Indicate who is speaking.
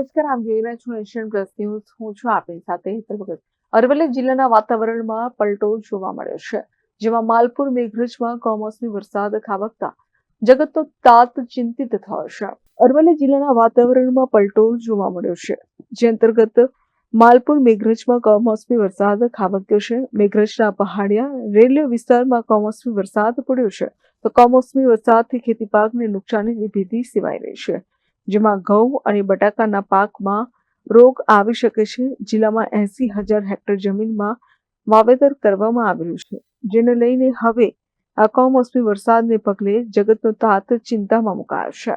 Speaker 1: નમસ્કાર આમ જોઈ રહ્યા છું, એશિયન પ્લસ ન્યૂઝ. હું છું આપની સાથે હેતર અરવલ્લી જિલ્લાના વાતાવરણમાં પલટો જોવા મળ્યો છે, જેમાં માલપુર મેઘરજમાં કમોસમી વરસાદ ખાબકતા જગતનો તાત ચિંતિત થયો છે. અરવલ્લી જિલ્લાના વાતાવરણમાં પલટો જોવા મળ્યો છે, જે અંતર્ગત માલપુર મેઘરજમાં કમોસમી વરસાદ ખાબક્યો છે. મેઘરજના પહાડિયા રેલવે વિસ્તારમાં કમોસમી વરસાદ પડ્યો છે, તો કમોસમી વરસાદથી ખેતી પાકને નુકસાનીની ભીતિ સેવાઈ રહી છે. જેમાં ઘઉં અને બટાકાના પાકમાં રોગ આવી શકે છે. જિલ્લામાં એસી હજાર હેક્ટર જમીનમાં વાવેતર કરવામાં આવ્યું છે. જેને લઈને હવે આ કમોસમી વરસાદને પગલે જગતનો તાત ચિંતામાં મુકાયો છે.